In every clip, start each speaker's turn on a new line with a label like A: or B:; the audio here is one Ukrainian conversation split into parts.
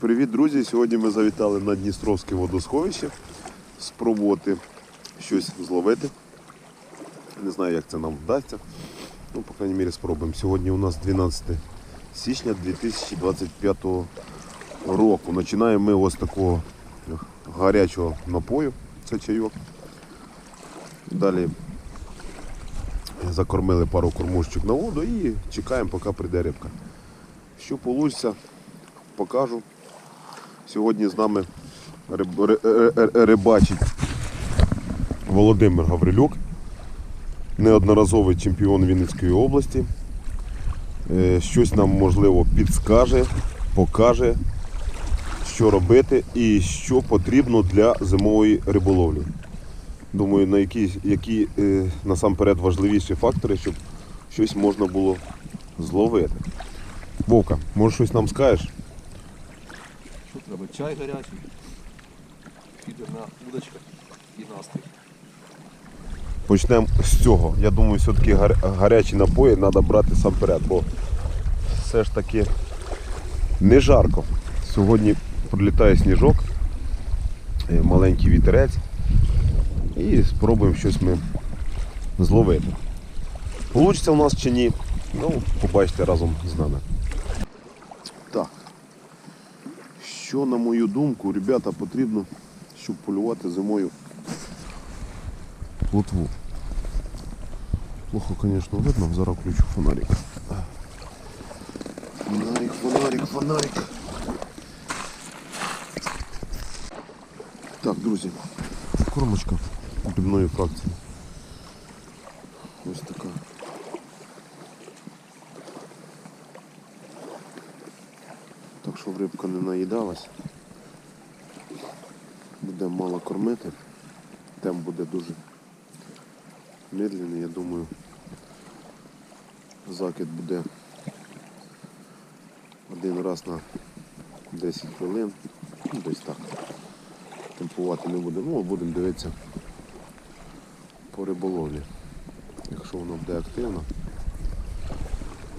A: Привіт, друзі! Сьогодні ми завітали на Дністровське водосховище спробувати щось зловити. Не знаю, як це нам вдасться. Ну, по крайній мірі, спробуємо. Сьогодні у нас 12 січня 2025 року. Починаємо ми ось такого гарячого напою. Це чайок. Далі закормили пару кормушечок на воду і чекаємо, поки прийде рибка. Що вийде, покажу. Сьогодні з нами риб- ри- ри- ри- рибачить Володимир Гаврилюк, неодноразовий чемпіон Вінницької області. Е, Щось нам можливо підскаже, покаже, що робити і що потрібно для зимової риболовлі. Думаю, на які, які е, насамперед важливіші фактори, щоб щось можна було зловити. Вовка, може щось нам скажеш?
B: Що треба? Чай гарячий, фідерна удочка і настрій.
A: Почнемо з цього. Я думаю, все-таки гарячі напої треба брати сам перед, бо все ж таки не жарко. Сьогодні прилітає сніжок, е, маленький вітерець. І спробуємо щось ми зловити. Получиться у нас чи ні, ну, побачите разом з нами. Так. Що, на мою думку, ребята, потрібно, щоб полювати зимою плотву. Плохо, конечно, видно. Зараз включу фонарик. Фонарик, фонарик, фонарик. Так, друзі, кормочка дрібної фракції. Ось така. Так, щоб не наїдалась. Буде мало кормити. Темп буде дуже медленний, я думаю, закид буде один раз на 10 хвилин, ну десь так. Темпувати не буде. Ну, будемо дивитися по риболовлі. Якщо воно буде активно,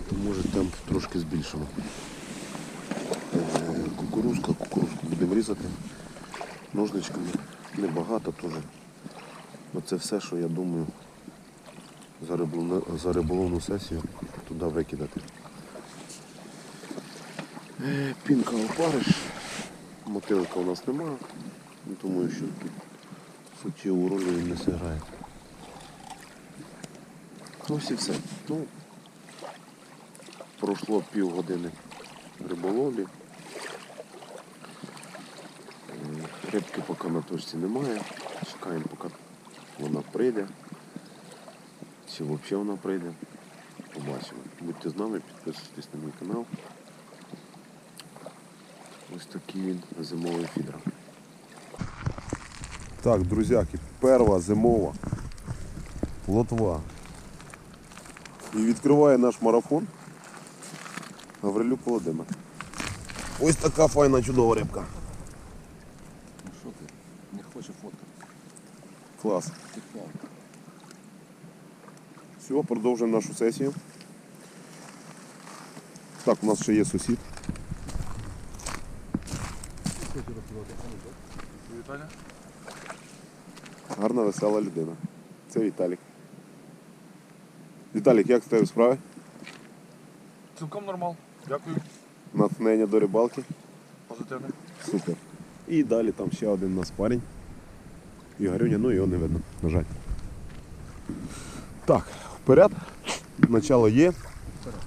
A: то може темп трошки збільшимо. Кукурузка, кукурузку будемо різати ножничками. Небагато теж. Оце все, що я думаю за риболовну, сесію туди викидати. Е, Пінка опариш. Мотилика у нас немає. Ну, Думаю, що суттєву роль він не зіграє. Ось і все. Ну, пройшло півгодини риболовлі. Рибки поки на точці немає. Чекаємо, поки вона прийде. Чи взагалі вона прийде. Побачимо. Будьте з нами, підписуйтесь на мій канал. Ось такий він зимовий фідер. Так, друзяки, перша зимова лотва. І відкриває наш марафон Гаврилюк Володимир. Ось така файна чудова рибка.
B: Що ти? Не хоче фоткати.
A: Клас. Все, продовжуємо нашу сесію. Так, у нас ще є сусід. Гарна, весела людина. Це Віталік. Віталік, як з тебе справи?
B: Цілком нормал. Дякую.
A: Натхнення до рибалки.
B: Позитивне.
A: Супер. І далі там ще один у нас парень. Ігорюня, ну його не видно, на жаль. Так, вперед. Начало є.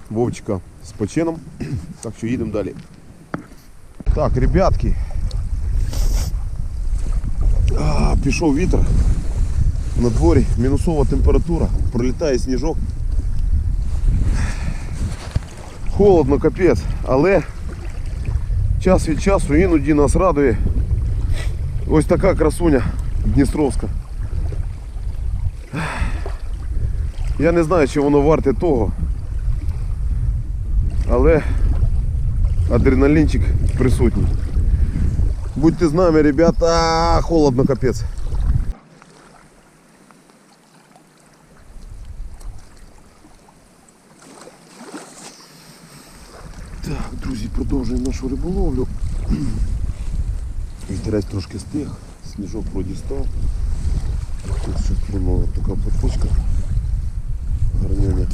A: Вовчика з почином. Так що їдемо далі. Так, ребятки. А, пішов вітер. На дворі мінусова температура, пролітає сніжок. Холодно, капець, але час від часу іноді нас радує ось така красуня Дністровська. Я не знаю, чи воно варте того, але адреналінчик присутній. Будьте з нами, ребята, холодно капець. Так, друзі, продовжуємо нашу риболовлю. Вітерець трошки стих, сніжок вроді став. Тут ще клюнула така платочка. Гарняня.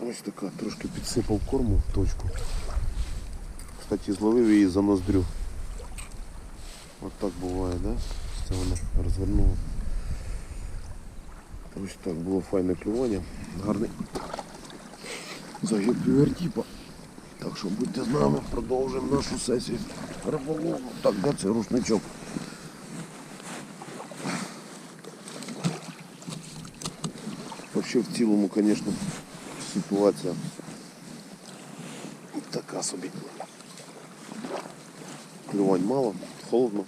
A: Ось така, трошки підсипав корму в точку. Кстати, зловив її за ноздрю. От так буває, да? Це вона розвернула. Ось так було файне клювання. Гарний загиб півертіпа. Так що будьте з нами, продовжуємо нашу сесію риболову. Так, де цей рушничок? Вообще в цілому, звісно, ситуація така собі. Клювань мало, холодно.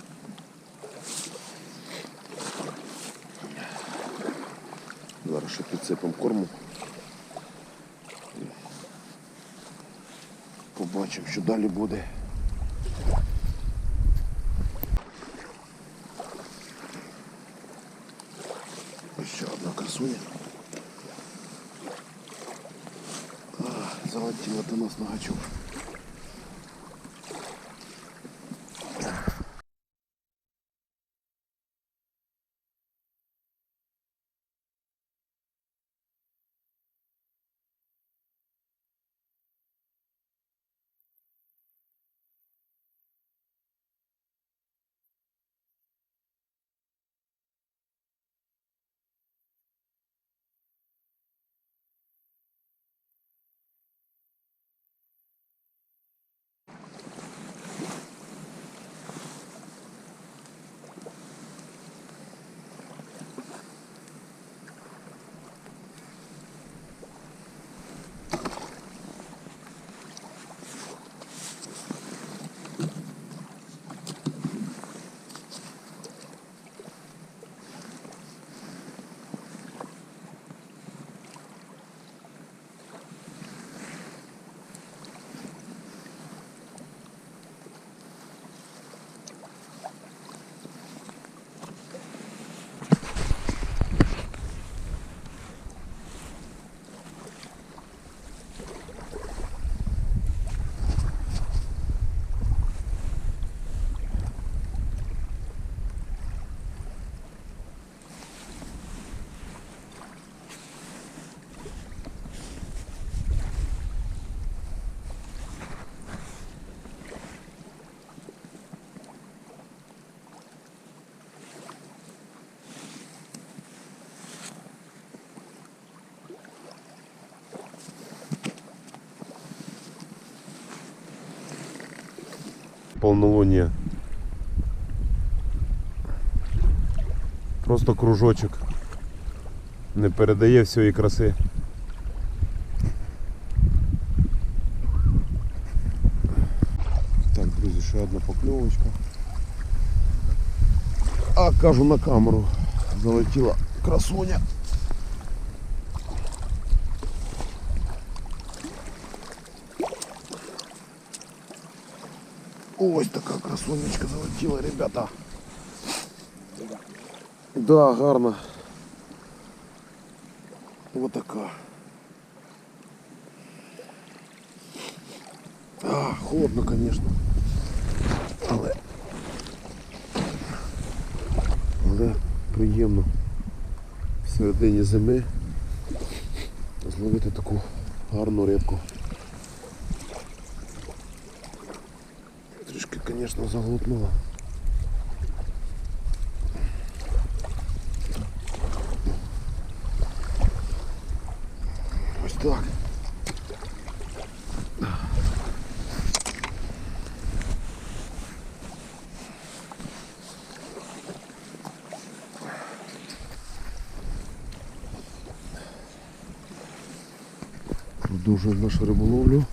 A: Ще підсипемо корму. Побачимо, що далі буде. Ось ще одна красуня. Залетіла до нас на гачок. Полнолуние. Просто кружочок. Не передає всієї краси. Так, друзі, ще одна покльовочка. А кажу на камеру. Залетіла красуня. Ось така красунечка залетіла, ребята. Да, гарно. Вот така. А, холодно, конечно. Але. Але приємно в середині зими зловити таку гарну рибку. Трішки, звісно, заглотнула. Ось так. Продовжуємо нашу риболовлю.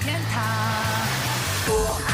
C: 天堂。